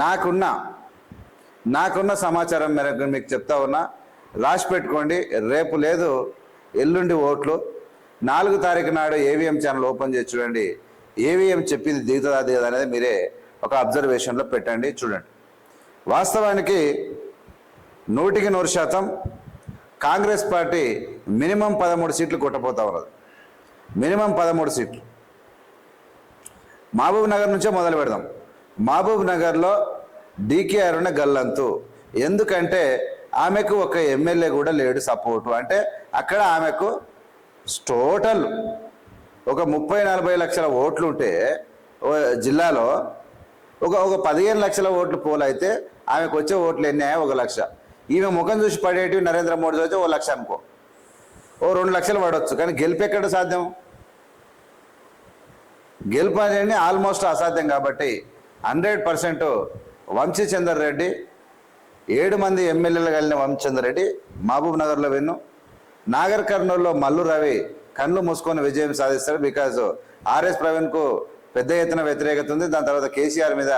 నాకున్న నాకున్న సమాచారం మేరకు మీకు చెప్తా ఉన్నా రాసి పెట్టుకోండి. రేపు లేదు ఎల్లుండి ఓట్లు. నాలుగు తారీఖు నాడు ఏవిఎం ఛానల్ ఓపెన్ చేసి చూడండి. ఏవిఎం చెప్పింది దిగుతుందా దిగదా అనేది మీరే ఒక అబ్జర్వేషన్లో పెట్టండి చూడండి. వాస్తవానికి నూటికి నూరు శాతం కాంగ్రెస్ పార్టీ మినిమం పదమూడు సీట్లు కొట్టబోతా ఉన్నది. మినిమం పదమూడు సీట్లు. మహబూబ్ నగర్ నుంచే మొదలు పెడదాం. మహబూబ్ నగర్లో డీకే అరుణ గల్లంతు. ఎందుకంటే ఆమెకు ఒక ఎమ్మెల్యే కూడా లేడు సపోర్టు. అంటే అక్కడ ఆమెకు టోటల్ ఒక ముప్పై నలభై లక్షల ఓట్లు ఉంటే జిల్లాలో ఒక ఒక పదిహేను లక్షల ఓట్లు పోలైతే ఆమెకు వచ్చే ఓట్లు ఎన్ని? ఒక లక్ష. ఈమె ముఖం చూసి పడేటివి నరేంద్ర మోడీ అయితే ఓ లక్ష అనుకో. ఓ రెండు లక్షలు పడవచ్చు కానీ గెలిపి ఎక్కడ సాధ్యం? గెలుపు అనేది ఆల్మోస్ట్ అసాధ్యం కాబట్టి హండ్రెడ్ పర్సెంట్ వంశీచందర్ రెడ్డి ఏడు మంది ఎమ్మెల్యేలు కలిగిన వంశీచందర్ రెడ్డి మహబూబ్ నగర్లో విన్ను. నాగర్ కర్నూలులో మల్లు రవి కళ్ళు మూసుకొని విజయం సాధిస్తాడు బికాజ్ ఆర్ఎస్ ప్రవీణ్కు పెద్ద ఎత్తున వ్యతిరేకత ఉంది. దాని తర్వాత కేసీఆర్ మీద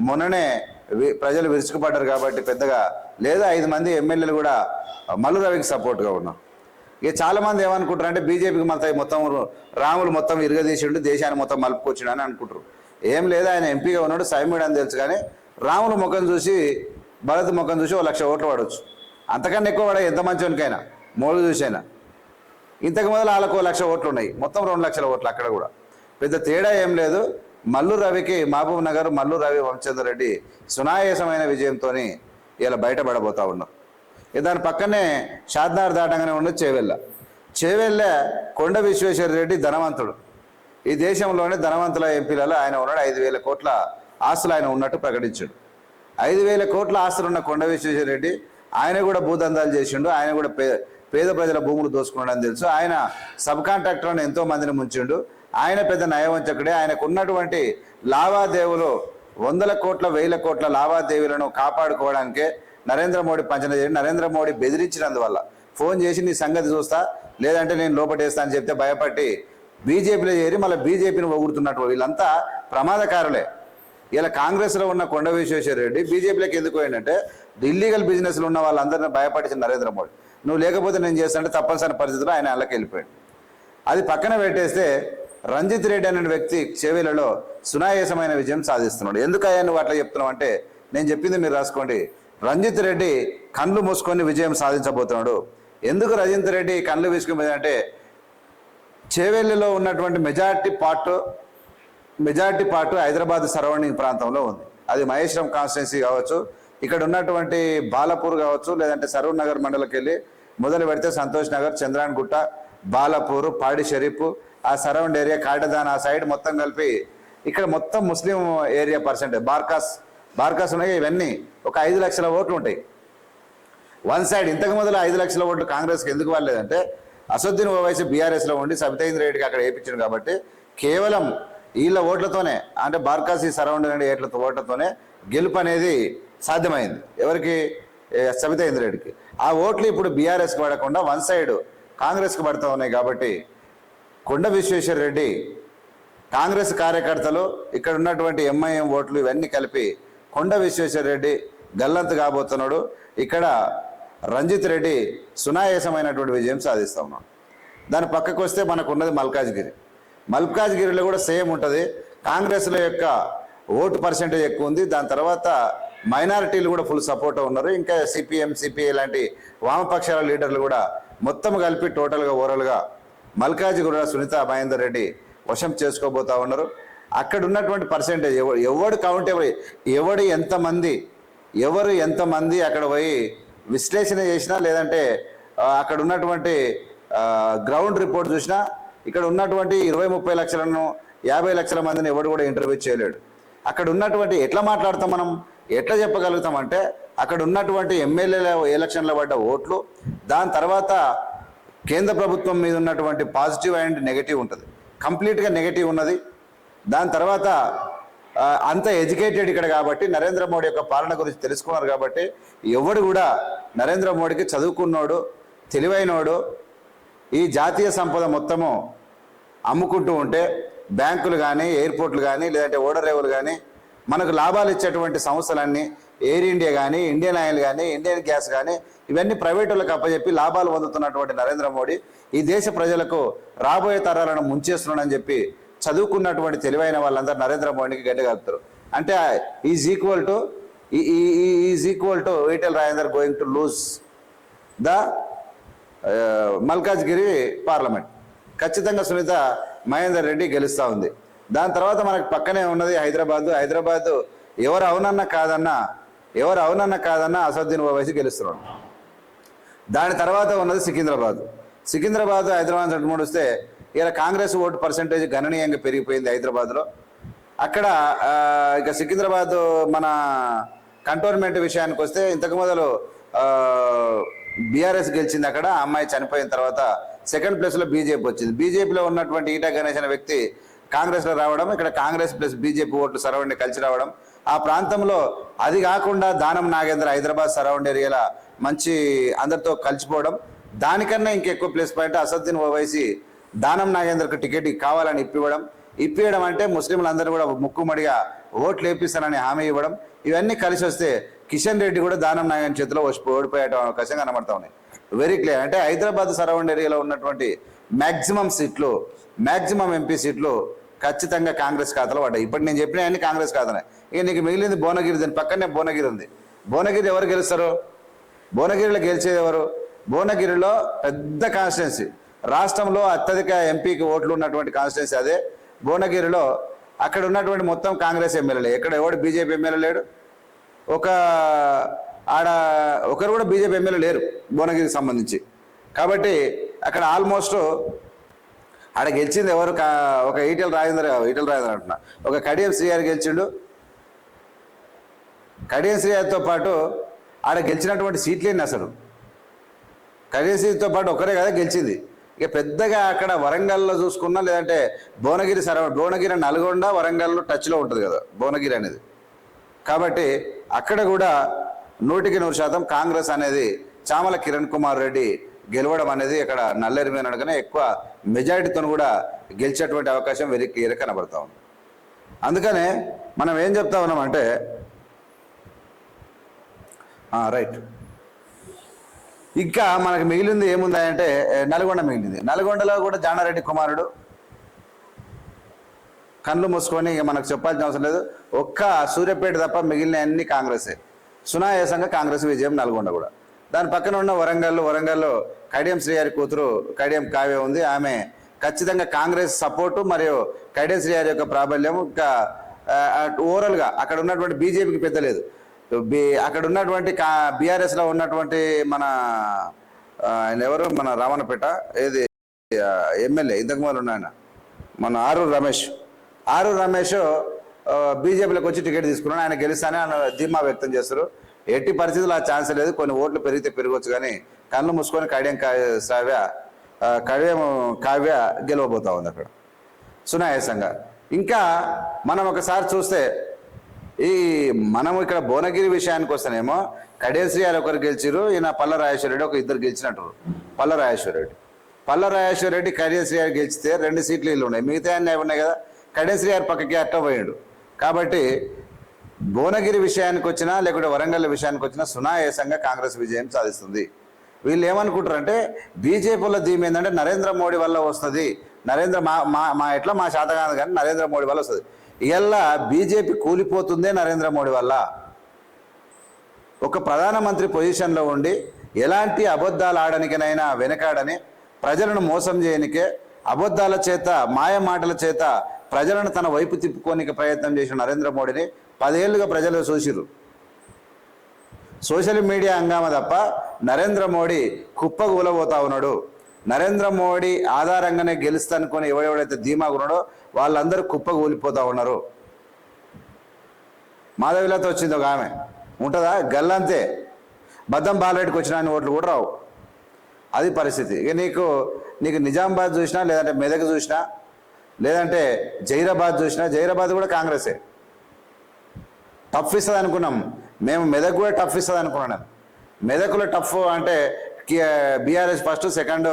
మొన్ననే వి- ప్రజలు విరుచుకుపడ్డారు కాబట్టి పెద్దగా లేదా ఐదు మంది ఎమ్మెల్యేలు కూడా మల్లు రవికి సపోర్ట్గా ఉన్నాం ఇక చాలామంది ఏమనుకుంటారు అంటే బీజేపీకి మొత్తం మొత్తం రాములు మొత్తం ఇరగదీసిండు దేశాన్ని మొత్తం మలుపుకొచ్చిండు అని అనుకుంటారు. ఏం లేదు ఆయన ఎంపీగా ఉన్నాడు సైమ్యుడు అని తెలుసు కానీ రాముల ముఖం చూసి భరత్ ముఖం చూసి ఓ లక్ష ఓట్లు పడవచ్చు అంతకన్నా ఎక్కువ పడే ఎంత మంచోనికైనా మోడీ చూసైనా. ఇంతకు మొదలు వాళ్ళకు లక్ష ఓట్లు ఉన్నాయి మొత్తం రెండు లక్షల ఓట్లు అక్కడ కూడా. పెద్ద తేడా ఏం లేదు మల్లు రవికి మహబూబ్ నగర్ మల్లు రవి వంశచంద్ర రెడ్డి సునాయాసమైన విజయంతో ఇలా బయటపడబోతా ఉన్నారు. దాని పక్కనే షాద్నార్ దాటంగానే ఉండదు చేవెళ్ళ. చేవెళ్ళ కొండ విశ్వేశ్వర రెడ్డి ధనవంతుడు. ఈ దేశంలోనే ధనవంతుల ఎంపీలలో ఆయన ఉన్నాడు. ఐదు వేల కోట్ల ఆస్తులు ఆయన ఉన్నట్టు ప్రకటించాడు. ఐదు వేల కోట్ల ఆస్తులు ఉన్న కొండ విశ్వేశ్వరరెడ్డి ఆయన కూడా భూదందాలు చేసిండు. ఆయన కూడా పే పేద ప్రజల భూములు దోసుకున్నాడు అని తెలుసు. ఆయన సబ్ కాంట్రాక్టర్లను ఎంతో మందిని ముంచిండు. ఆయన పెద్ద నయవంచకుడే ఆయనకు ఉన్నటువంటి లావాదేవీలు వందల కోట్ల వేల కోట్ల లావాదేవీలను కాపాడుకోవడానికే నరేంద్ర మోడీ పంచన చేయండి నరేంద్ర మోడీ బెదిరించినందువల్ల. ఫోన్ చేసి నీ సంగతి చూస్తా. లేదంటే నేను లోపటేస్తా అని చెప్తే భయపడి బీజేపీలో చేరి మళ్ళీ బీజేపీని పొగుడుతున్నట్టు వీళ్ళంతా ప్రమాదకారులే. ఇలా కాంగ్రెస్లో ఉన్న కొండ విశ్వేశ్వర రెడ్డి బీజేపీలోకి ఎందుకు పోయిందంటే ఇల్లీగల్ బిజినెస్లు ఉన్న వాళ్ళందరినీ భయపడిచిన నరేంద్ర మోడీ. నువ్వు లేకపోతే నేను చేస్తానంటే తప్పనిసరి పరిస్థితిలో ఆయన అల్లకి వెళ్ళిపోయాడు. అది పక్కన పెట్టేస్తే రంజిత్ రెడ్డి అనే వ్యక్తి చెవిలలో సునాయాసమైన విజయం సాధిస్తున్నాడు. ఎందుకు అయ్యా నువ్వు అట్లా చెప్తున్నావు అంటే నేను చెప్పింది మీరు రాసుకోండి. రంజిత్ రెడ్డి కళ్ళు మూసుకొని విజయం సాధించబోతున్నాడు. ఎందుకు రంజిత్ రెడ్డి కళ్ళు మూసుకుని అంటే చేవెళ్ళలో ఉన్నటువంటి majority part majority part Hyderabad surrounding ప్రాంతంలో ఉంది. అది మహేశ్వరం కాన్స్టిట్యున్సీ కావచ్చు ఇక్కడ ఉన్నటువంటి బాలపూర్ కావచ్చు లేదంటే సరూర్ నగర్ మండలకి వెళ్ళి మొదలు పెడితే సంతోష్ నగర్ చంద్రాన్ గుట్ట బాలపూర్ పాడి షరీఫ్ ఆ సరౌండ్ ఏరియా కాటదాన్ ఆ సైడ్ మొత్తం కలిపి ఇక్కడ మొత్తం Muslim area percentage Barkas Barkas ఉన్నాయి ఇవన్నీ ఒక ఐదు లక్షల ఓట్లు ఉంటాయి. వన్ సైడ్ ఇంతకు మొదలు ఐదు లక్షల ఓట్లు కాంగ్రెస్కి ఎందుకు వాళ్ళేదంటే అసదుద్దీన్ ఓవైసీ బీఆర్ఎస్లో ఉండి సబితేంద్ర రెడ్డికి అక్కడ వేయించాడు కాబట్టి కేవలం వీళ్ళ ఓట్లతోనే అంటే బార్కాసీ సరౌండింగ్ ఏట్ల ఓట్లతోనే గెలుపు అనేది సాధ్యమైంది. ఎవరికి? సబితేంద్ర రెడ్డికి ఆ ఓట్లు ఇప్పుడు బీఆర్ఎస్కి పడకుండా వన్ సైడ్ కాంగ్రెస్కి పడుతూ ఉన్నాయి కాబట్టి కొండ విశ్వేశ్వర రెడ్డి కాంగ్రెస్ కార్యకర్తలు ఇక్కడ ఉన్నటువంటి ఎంఐఎం ఓట్లు ఇవన్నీ కలిపి కొండ విశ్వేశ్వర రెడ్డి గల్లంతు కాబోతున్నాడు. ఇక్కడ రంజిత్ రెడ్డి సునాయాసమైనటువంటి విజయం సాధిస్తా ఉన్నాడు. దాని పక్కకు వస్తే మనకు ఉన్నది మల్కాజ్గిరి. మల్కాజ్గిరిలో కూడా సేమ్ ఉంటుంది. కాంగ్రెస్ల యొక్క ఓటు పర్సెంటేజ్ ఎక్కువ ఉంది. దాని తర్వాత మైనారిటీలు కూడా ఫుల్ సపోర్ట్ ఉన్నారు. ఇంకా సిపిఎం సిపిఐ లాంటి వామపక్షాల లీడర్లు కూడా మొత్తం కలిపి టోటల్గా ఓవరాల్గా మల్కాజిగూడ సునీత మహేందర్ రెడ్డి వశం చేసుకోబోతా ఉన్నారు. అక్కడ ఉన్నటువంటి పర్సెంటేజ్ ఎవడు ఎవడు కౌంట్ ఎవరు ఎవడు ఎంతమంది ఎవరు ఎంతమంది అక్కడ పోయి విశ్లేషణ చేసినా లేదంటే అక్కడ ఉన్నటువంటి గ్రౌండ్ రిపోర్ట్ చూసినా ఇక్కడ ఉన్నటువంటి ఇరవై ముప్పై లక్షలను యాభై లక్షల మందిని ఎవడు కూడా ఇంటర్వ్యూ చేయలేడు. అక్కడ ఉన్నటువంటి ఎట్లా మాట్లాడతాం మనం? ఎట్లా చెప్పగలుగుతాం అంటే అక్కడ ఉన్నటువంటి ఎమ్మెల్యేల ఎలక్షన్లో పడ్డ ఓట్లు దాని తర్వాత కేంద్ర ప్రభుత్వం మీద ఉన్నటువంటి పాజిటివ్ అండ్ నెగటివ్ ఉంటుంది. కంప్లీట్గా నెగటివ్ ఉన్నది. దాని తర్వాత అంత ఎడ్యుకేటెడ్ ఇక్కడ కాబట్టి నరేంద్ర మోడీ యొక్క పాలన గురించి తెలుసుకున్నారు కాబట్టి ఎవడు కూడా నరేంద్ర మోడీకి చదువుకున్నోడు తెలివైనోడు ఈ జాతీయ సంపద మొత్తము అమ్ముకుంటూ ఉంటే బ్యాంకులు కానీ ఎయిర్పోర్ట్లు కానీ లేదంటే ఓడరేవులు కానీ మనకు లాభాలు ఇచ్చేటువంటి సంస్థలన్నీ ఎయిర్ ఇండియా కానీ ఇండియన్ ఆయిల్ కానీ ఇండియన్ గ్యాస్ కానీ ఇవన్నీ ప్రైవేట్ వాళ్ళకి అప్పచెప్పి లాభాలు పొందుతున్నటువంటి నరేంద్ర మోడీ ఈ దేశ ప్రజలకు రాబోయే తరాలను ముంచేస్తున్నాడని చెప్పి చదువుకున్నటువంటి తెలివైన వాళ్ళందరూ నరేంద్ర మోడీకి గడ్డగలుగుతారు అంటే is equal to is equal to Etela Rajender going to lose the Malkajgiri parliament ఖచ్చితంగా సునీత మహేందర్ రెడ్డి గెలుస్తూ ఉంది. దాని తర్వాత మనకు పక్కనే ఉన్నది హైదరాబాద్. హైదరాబాద్ ఎవరు అవునన్నా కాదన్నా ఎవరు అవునన్నా కాదన్నా అసదుద్దీన్ ఓవైసీ గెలుస్తున్నాడు. దాని తర్వాత ఉన్నది సికింద్రాబాద్. సికింద్రాబాద్ హైదరాబాద్ రెండు మూడు వస్తే ఇలా కాంగ్రెస్ ఓటు పర్సంటేజ్ గణనీయంగా పెరిగిపోయింది హైదరాబాద్లో. అక్కడ ఇక సికింద్రాబాద్ మన కంటోన్మెంట్ విషయానికి వస్తే ఇంతకు మొదలు బీఆర్ఎస్ గెలిచింది అక్కడ ఆ అమ్మాయి చనిపోయిన తర్వాత సెకండ్ ప్లేస్లో బీజేపీ వచ్చింది. బీజేపీలో ఉన్నటువంటి ఈటా గణేష్ అనే వ్యక్తి కాంగ్రెస్లో రావడం ఇక్కడ కాంగ్రెస్ ప్లస్ బీజేపీ ఓట్లు సరౌండ్ కలిసి రావడం ఆ ప్రాంతంలో అది కాకుండా దానం నాగేంద్ర హైదరాబాద్ సరౌండ్ ఏరియాలో మంచి అందరితో కలిసిపోవడం దానికన్నా ఇంకెక్కువ ప్లస్ పాయింట్ అసద్దీన్ ఓవైసీ దానం నాగేంద్రకు టికెట్ కావాలని ఇప్పివ్వడం. ఇప్పియడం అంటే ముస్లింలందరూ కూడా ముక్కుమడిగా ఓట్లు వేపిస్తానని హామీ ఇవ్వడం ఇవన్నీ కలిసి వస్తే కిషన్ రెడ్డి కూడా దానం నాగేంద్ర చేతిలో వచ్చి ఓడిపోయే అవకాశం కనబడతా ఉన్నాయి వెరీ క్లియర్ అంటే హైదరాబాద్ సరౌండ్ ఏరియాలో ఉన్నటువంటి మ్యాక్సిమం సీట్లు మ్యాక్సిమం ఎంపీ సీట్లు ఖచ్చితంగా కాంగ్రెస్ ఖాతాలో పడ్డాయి. ఇప్పుడు నేను చెప్పిన అన్ని కాంగ్రెస్ ఖాతానే ఇక నీకు మిగిలింది భువనగిరి దాని పక్కనే భువనగిరి ఉంది. భువనగిరి ఎవరు గెలుస్తారు? భువనగిరిలో గెలిచేది ఎవరు? భువనగిరిలో పెద్ద కాన్స్టిట్యున్సీ రాష్ట్రంలో అత్యధిక ఎంపీకి ఓట్లు ఉన్నటువంటి కాన్స్టిట్యున్సీ అదే. భువనగిరిలో అక్కడ ఉన్నటువంటి మొత్తం కాంగ్రెస్ ఎమ్మెల్యేలే. ఎక్కడ ఎవడు బీజేపీ ఎమ్మెల్యే లేడు? ఒక ఆడ ఒకరు కూడా బీజేపీ ఎమ్మెల్యే లేరు భువనగిరికి సంబంధించి. కాబట్టి అక్కడ ఆల్మోస్ట్ ఆడ గెలిచింది ఎవరు? కా- ఒక ఈటెల రాజేంద్ర ఈటెల రాజేంద్ర అంటున్నా. ఒక కడియం శ్రీగారు గెలిచిండు. కడియం శ్రీగారితో పాటు ఆడ గెలిచినటువంటి సీట్లేని అసలు? కడియం శ్రీతో పాటు ఒకరే కదా గెలిచింది. ఇక పెద్దగా అక్కడ వరంగల్లో చూసుకున్నా లేదంటే భువనగిరి సర భువనగిరి నల్గొండ వరంగల్లో టచ్లో ఉంటుంది కదా భువనగిరి అనేది. కాబట్టి అక్కడ కూడా నూటికి నూరు శాతం కాంగ్రెస్ అనేది చామల కిరణ్ కుమార్ రెడ్డి గెలవడం అనేది ఇక్కడ నల్లేరు మీద నడకనే ఎక్కువ మెజారిటీతో కూడా గెలిచేటువంటి అవకాశం వెరీ ఎరకనబడతా ఉంది. అందుకనే మనం ఏం చెప్తా ఉన్నామంటే రైట్. ఇంకా మనకు మిగిలింది ఏముందంటే నల్గొండ మిగిలింది. నల్గొండలో కూడా జానారెడ్డి కుమారుడు. కళ్ళు మూసుకొని ఇక మనకు చెప్పాల్సిన అవసరం లేదు. ఒక్క సూర్యపేట తప్ప మిగిలిన అన్ని కాంగ్రెసే. సునాయాసంగా కాంగ్రెస్ విజయం నల్గొండ కూడా. దాని పక్కన ఉన్న వరంగల్ వరంగల్లో కడియం శ్రీహారి కూతురు కడియం కావ్య ఉంది. ఆమె ఖచ్చితంగా కాంగ్రెస్ సపోర్టు మరియు కడియం శ్రీహారి యొక్క ప్రాబల్యం ఇంకా ఓవరాల్గా అక్కడ ఉన్నటువంటి బీజేపీకి పెద్ద లేదు అక్కడ ఉన్నటువంటి కా బీఆర్ఎస్లో ఉన్నటువంటి మన ఆయన ఎవరు? మన రావణపేట ఏది ఎమ్మెల్యే ఇంతకు ముందు ఉన్న ఆయన మన ఆరు రమేష్. ఆరు రమేష్ బీజేపీలోకి వచ్చి టికెట్ తీసుకున్నాడు. ఆయన గెలుస్తానే ఆయన ధీమా వ్యక్తం చేస్తారు ఎట్టి పరిస్థితులు ఆ ఛాన్స్ లేదు. కొన్ని ఓట్లు పెరిగితే పెరగవచ్చు కానీ కళ్ళు మూసుకొని కడియం కావ్య కవ్యం కడియం కావ్య గెలవబోతా ఉంది అక్కడ. సునాయాసంగా. ఇంకా మనం ఒకసారి చూస్తే ఈ మనం ఇక్కడ భువనగిరి విషయానికి వస్తేనేమో కడేశ్రీ గారు ఒకరు గెలిచిరు ఈయన పల్ల రాజేశ్వరరెడ్డి ఒక ఇద్దరు గెలిచినట్టు. పల్ల రాజేశ్వరరెడ్డి పల్ల రాజేశ్వరరెడ్డి కడేశ్రీ గారు గెలిచితే రెండు సీట్లు ఇల్లు ఉన్నాయి. మిగతా అన్నీ ఉన్నాయి కదా. కడేశ్రీ పక్కకి అట్ట పోయాడు. కాబట్టి భువనగిరి విషయానికి వచ్చినా లేకుంటే వరంగల్ విషయానికి వచ్చినా సునాయాసంగా కాంగ్రెస్ విజయం సాధిస్తుంది. వీళ్ళు ఏమనుకుంటారంటే బీజేపీలో ధీమ్ ఏంటంటే నరేంద్ర మోడీ వల్ల వస్తుంది. నరేంద్ర మా మా మా ఎట్లా మా శాత కాదు కానీ నరేంద్ర మోడీ వల్ల వస్తుంది. ఇలా బీజేపీ కూలిపోతుందే నరేంద్ర మోడీ వల్ల. ఒక ప్రధానమంత్రి పొజిషన్లో ఉండి ఎలాంటి అబద్ధాలు ఆడనికనైనా వెనకాడని ప్రజలను మోసం చేయనికే అబద్ధాల చేత మాయ మాటల చేత ప్రజలను తన వైపు తిప్పుకోనికి ప్రయత్నం చేసిన నరేంద్ర మోడీని పదేళ్ళుగా ప్రజలు చూసిరు సోషల్ మీడియా హంగామ తప్ప నరేంద్ర మోడీ కుప్పగూలబోతా ఉన్నాడు. నరేంద్ర మోడీ ఆధారంగానే గెలుస్తానుకొని ఎవడెవడైతే ధీమాగా ఉన్నాడో వాళ్ళందరూ కుప్పగూలిపోతా ఉన్నారు. మాధవిలతో వచ్చింది ఒక ఆమె. ఉంటుందా? గల్లంతే. బద్దం బాలరెడ్డికి వచ్చిన ఆయన ఓట్లు కూడా రావు. అది పరిస్థితి. ఇక నీకు నీకు నిజామాబాద్ చూసినా లేదంటే మెదక్ చూసినా లేదంటే జైరాబాద్ చూసినా జైరాబాద్ కూడా కాంగ్రెసే. టఫ్ ఇస్తుంది అనుకున్నాం మేము మెదక్ కూడా టఫ్ ఇస్తుంది అనుకున్నాను మెదకులో టఫ్ అంటే BRS first second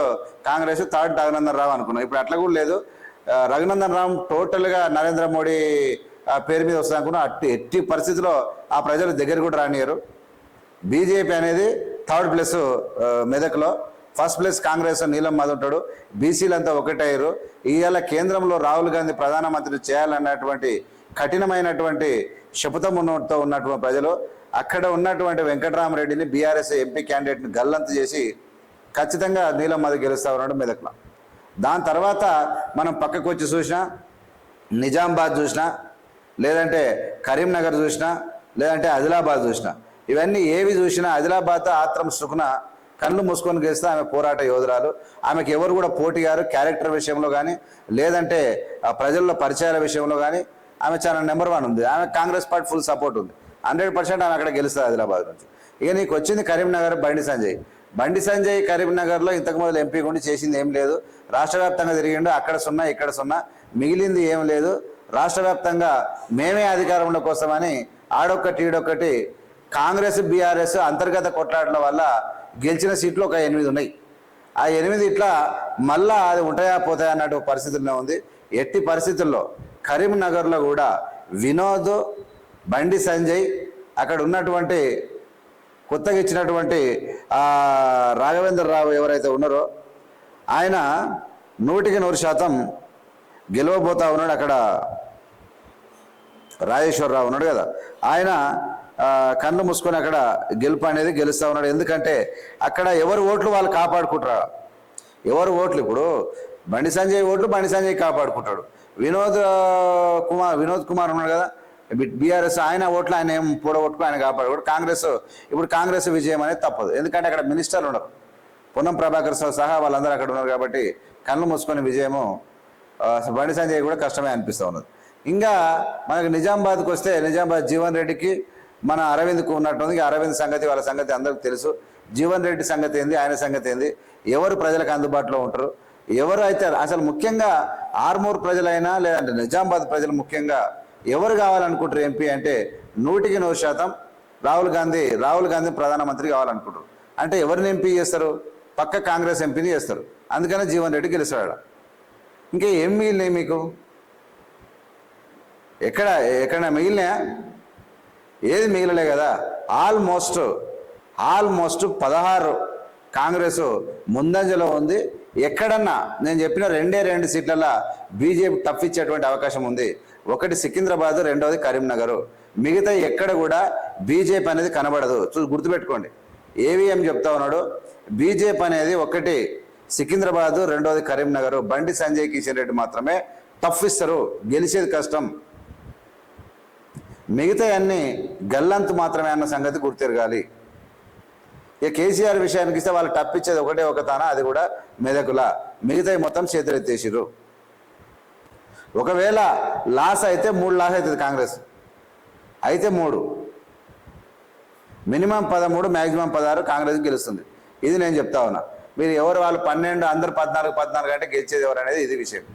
Congress third Raghunandan Rao అనుకున్నాం. ఇప్పుడు అట్లా కూడా లేదు. రఘునందన్ రావు టోటల్గా నరేంద్ర మోడీ పేరు మీద వస్తుంది అనుకున్నా అట్టి ఎట్టి పరిస్థితిలో ఆ ప్రజలు దగ్గర కూడా రానియరు బీజేపీ అనేది థర్డ్ ప్లేస్ మెదక్లో. First place Congress Neelam Madhu ఉంటాడు బీసీలంతా ఒకటయ్యారు ఇవాళ కేంద్రంలో రాహుల్ గాంధీ ప్రధానమంత్రి చేయాలన్నటువంటి కఠినమైనటువంటి శపథముతో ఉన్నటువంటి ప్రజలు. అక్కడ ఉన్నటువంటి వెంకటరామరెడ్డిని బీఆర్ఎస్ ఎంపీ క్యాండిడేట్ని గల్లంతు చేసి ఖచ్చితంగా నీలం మధు గెలుస్తా ఉన్నాడు మెదక్లో. దాని తర్వాత మనం పక్కకు వచ్చి చూసినా నిజామాబాద్ చూసినా లేదంటే కరీంనగర్ చూసినా లేదంటే ఆదిలాబాద్ చూసినా ఇవన్నీ ఏవి చూసినా ఆదిలాబాద్ ఆత్రం సుకున కళ్ళు మూసుకొని గెలిస్తే ఆమె పోరాట యోధురాలు. ఆమెకి ఎవరు కూడా పోటీగారు క్యారెక్టర్ విషయంలో కానీ లేదంటే ప్రజల్లో పరిచయాల విషయంలో కానీ ఆమె చాలా నెంబర్ వన్ ఉంది. ఆమె కాంగ్రెస్ పార్టీ ఫుల్ సపోర్ట్ ఉంది. హండ్రెడ్ పర్సెంట్ ఆమె అక్కడ గెలుస్తుంది ఆదిలాబాద్ నుంచి. ఇక నీకు వచ్చింది కరీంనగర్ బండి సంజయ్. బండి సంజయ్ కరీంనగర్లో ఇంతకు మొదలు ఎంపీ కొండి చేసింది ఏం లేదు. రాష్ట్ర వ్యాప్తంగా తిరిగిండు అక్కడ సున్నా ఇక్కడ సున్నా. మిగిలింది ఏం లేదు. రాష్ట్ర వ్యాప్తంగా మేమే అధికారంలో కోసమని ఆడొక్కటి ఈడొక్కటి కాంగ్రెస్ బీఆర్ఎస్ అంతర్గత కొట్లాటల వల్ల గెలిచిన సీట్లు ఒక ఎనిమిది ఉన్నాయి. ఆ ఎనిమిది ఇట్లా మళ్ళా అది ఉంటాయా పోతాయా అన్నట్టు పరిస్థితుల్లో ఉంది. ఎట్టి పరిస్థితుల్లో కరీంనగర్లో కూడా వినోద్ బండి సంజయ్ అక్కడ ఉన్నటువంటి కొత్తగా ఇచ్చినటువంటి రాఘవేంద్రరావు రాఘవేంద్ర రావు ఎవరైతే ఉన్నారో ఆయన నూటికి నూరు శాతం గెలవబోతా ఉన్నాడు అక్కడ. రాజేశ్వరరావు ఉన్నాడు కదా. ఆయన కళ్ళు మూసుకొని అక్కడ గెలుపు అనేది గెలుస్తూ ఉన్నాడు. ఎందుకంటే అక్కడ ఎవరు ఓట్లు వాళ్ళు కాపాడుకుంటారు? ఎవరు ఓట్లు ఇప్పుడు? బండి సంజయ్ ఓట్లు బండి సంజయ్ కాపాడుకుంటాడు. వినోద్ కుమార్ వినోద్ కుమార్ ఉన్నాడు కదా. బీఆర్ఎస్ ఆయన ఓట్లు ఆయన ఏం పూడగొట్టుకు ఆయన కాపాడు కాంగ్రెస్ ఇప్పుడు కాంగ్రెస్ విజయం అనేది తప్పదు. ఎందుకంటే అక్కడ మినిస్టర్లు ఉండరు. పొన్నం ప్రభాకర్ సహా వాళ్ళందరూ అక్కడ ఉన్నారు కాబట్టి కళ్ళు మూసుకొని విజయము బండి సంజయ్ కూడా కష్టమే అనిపిస్తూ ఉన్నది. ఇంకా మనకు నిజామాబాద్కి వస్తే నిజామాబాద్ జీవన్ రెడ్డికి మన అరవింద్కు ఉన్నట్టుంది. అరవింద్ సంగతి వాళ్ళ సంగతి అందరికీ తెలుసు. జీవన్ రెడ్డి సంగతి ఏంది ఆయన సంగతి ఏంది? ఎవరు ప్రజలకు అందుబాటులో ఉంటారు? ఎవరు అయితే అసలు ముఖ్యంగా ఆర్మూర్ ప్రజలైనా లేదంటే నిజామాబాద్ ప్రజలు ముఖ్యంగా ఎవరు కావాలనుకుంటారు ఎంపీ అంటే నూటికి నూరు శాతం రాహుల్ గాంధీ రాహుల్ గాంధీ ప్రధానమంత్రి కావాలనుకుంటారు. అంటే ఎవరిని ఎంపీ చేస్తారు? పక్క కాంగ్రెస్ ఎంపీని చేస్తారు. అందుకనే జీవన్ రెడ్డి గెలిచాడు ఇంకా ఏం మిగిలినాయి మీకు? ఎక్కడ ఎక్కడ మిగిలినా ఏది మిగిలలే కదా. ఆల్మోస్ట్ ఆల్మోస్ట్ పదహారు కాంగ్రెస్ ముందంజలో ఉంది. ఎక్కడన్నా నేను చెప్పిన రెండే రెండు సీట్లలో బీజేపీ టఫ్ ఇచ్చేటువంటి అవకాశం ఉంది. ఒకటి సికింద్రాబాద్ రెండవది కరీంనగర్. మిగతా ఎక్కడ కూడా బీజేపీ అనేది కనబడదు. చూ గుర్తుపెట్టుకోండి. ఏవిఎం చెప్తా ఉన్నాడు. బీజేపీ అనేది ఒకటి సికింద్రాబాద్ రెండవది కరీంనగర్. బండి సంజయ్ కిషన్ రెడ్డి మాత్రమే టఫ్ ఇస్తారు గెలిచేది కష్టం. మిగతా అన్ని గల్లంతు మాత్రమే అన్న సంగతి గుర్తిరగాలి. ఇక కేసీఆర్ విషయానికి ఇస్తే వాళ్ళు తప్పించేది ఒకటే ఒక తాన? అది కూడా మెదకుల. మిగతా మొత్తం చేతులెత్తేసిరు ఒకవేళ లాస్ అయితే మూడు లాస్ అవుతుంది కాంగ్రెస్. అయితే మూడు. మినిమం పదమూడు మ్యాక్సిమం పదహారు కాంగ్రెస్ గెలుస్తుంది. ఇది నేను చెప్తా ఉన్నా. మీరు ఎవరు వాళ్ళు పన్నెండు అందరు పద్నాలుగు పద్నాలుగు అంటే గెలిచేది ఎవరు అనేది ఇది విషయం.